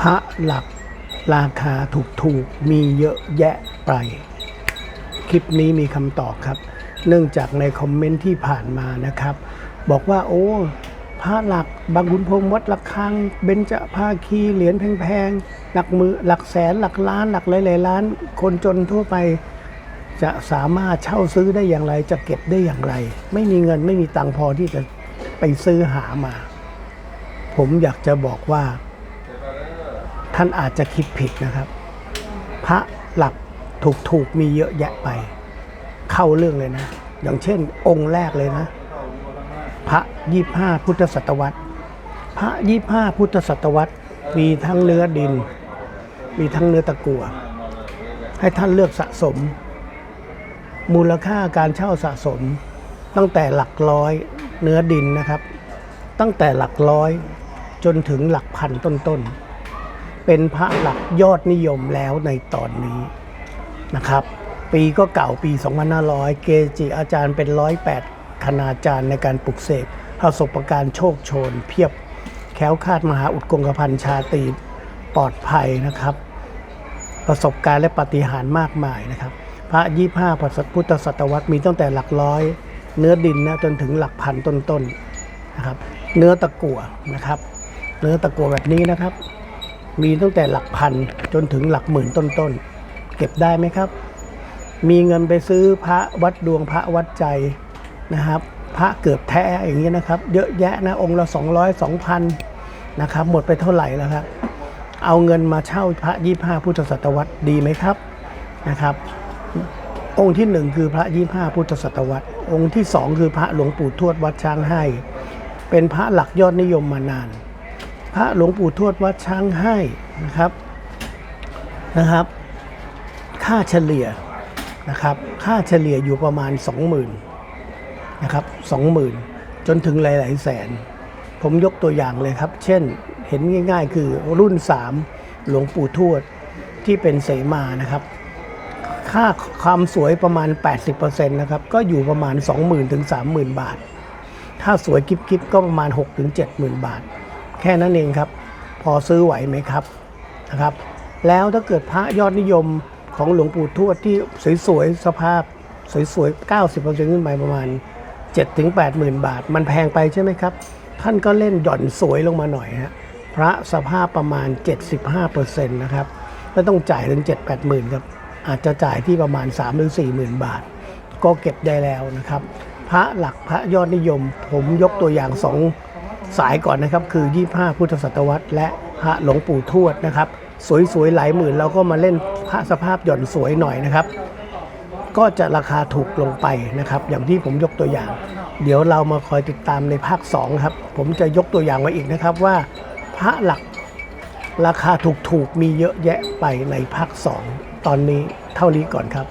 พระหลักราคาถูกๆ มีเยอะแยะไป คลิปนี้มีคำตอบครับ เนื่องจากในคอมเมนต์ที่ผ่านมานะครับ บอกว่าโอ้ พระหลักบางขุนพรมวัดระฆัง เบญจภาคีเหรียญแพงๆ หลักมือหลักแสนหลักล้านหลักหลายๆล้าน คนจนทั่วไปจะสามารถเช่าซื้อได้อย่างไร จะเก็บได้อย่างไร ไม่มีเงินไม่มีตังพอที่จะไปซื้อหามา ผมอยากจะบอกว่า ท่านอาจจะคิดผิดนะครับ พระหลักถูกๆมีเยอะแยะไป เข้าเรื่องเลยนะ อย่างเช่น องค์แรกเลยนะ พระยี่ห้าพุทธศตวรรษ พระยี่ห้าพุทธศตวรรษ มีทั้งเนื้อดิน มีทั้งเนื้อตะกั่วให้ท่านเลือกสะสม มูลค่าการเช่าสะสม ตั้งแต่หลักร้อยเนื้อดินนะครับ ตั้งแต่หลักร้อยจนถึงหลักพันต้นๆ เป็นพระหลักยอดนิยมแล้วในตอนนี้นะครับ ปีก็เก่าปี 2500 เกจิอาจารย์เป็น 108 คณาจารย์ในการปลุกเสกประสบการณ์โชคโชน เพียบแค้วคาดมหาอุดกงกพันชาตรีปลอดภัยนะครับ ประสบการณ์และปฏิหารมากมายนะครับ พระยี่ห้าพระพุทธศตวรรษมีตั้งแต่หลักร้อย เนื้อดินนะจนถึงหลักพันต้นๆนะครับ เนื้อตะกั่วนะครับ เนื้อตะกั่วแบบนี้นะครับ มีตั้งแต่หลักพันจนถึงหลักหมื่นต้นๆ เก็บได้ไหมครับ มีเงินไปซื้อพระวัดดวงพระวัดใจนะครับ พระเกือบแท้อย่างนี้นะครับ เยอะแยะนะองค์ละ200 2,000นะครับ หมดไปเท่าไหร่แล้วครับ เอาเงินมาเช่าพระยี่ห้าพุทธศตวรรษดีไหมครับนะครับ องค์ที่หนึ่งคือพระยี่ห้าพุทธศตวรรษ องค์ที่สองคือพระหลวงปู่ทวดวัดช้างให้ เป็นพระหลักยอดนิยมมานาน พระหลวงปู่ทวดวัดช้างให้นะครับนะครับ ค่าเฉลี่ยนะครับ ค่าเฉลี่ยอยู่ประมาณ 20,000นะครับ20,000 จนถึงหลาย ๆ แสน ผมยกตัวอย่างเลยครับ เช่นเห็นง่าย ๆ คือรุ่น 3 หลวงปู่ทวดที่เป็นเสมานะครับ ค่าความสวยประมาณ 80%นะครับ ก็อยู่ประมาณ 20,000 ถึง 30,000 บาท ถ้าสวยกิ๊บๆก็ประมาณ6ถึง70,000 บาท แค่นั้นเองครับ พอซื้อไหวไหมครับนะครับ แล้วถ้าเกิดพระยอดนิยมของหลวงปู่ทวดที่สวยๆสภาพสวยๆ 90%ขึ้นไปประมาณ7ถึง80,000บาท มันแพงไปใช่ไหมครับ ท่านก็เล่นหย่อนสวยลงมาหน่อยฮะพระสภาพประมาณ 75%นะครับไม่ต้องจ่ายถึง 7 8 0,000ครับ อาจจะจ่ายที่ประมาณ 3 หรือ4 0,000บาท ก็เก็บได้แล้วนะครับ พระหลักพระยอดนิยม ผมยกตัวอย่างสอง สายก่อนนะครับคือ 25 พุทธศตวรรษ และพระหลวงปู่ทวดนะครับ สวยๆหลายหมื่นเราก็มาเล่นพระสภาพหย่อนสวยหน่อยนะครับ ก็จะราคาถูกลงไปนะครับ อย่างที่ผมยกตัวอย่าง เดี๋ยวเรามาคอยติดตามในภาค2ครับผมจะยกตัวอย่างไว้อีกนะครับว่าพระหลักราคาถูกๆมีเยอะแยะไปในภาค 2 ตอนนี้เท่านี้ก่อนครับ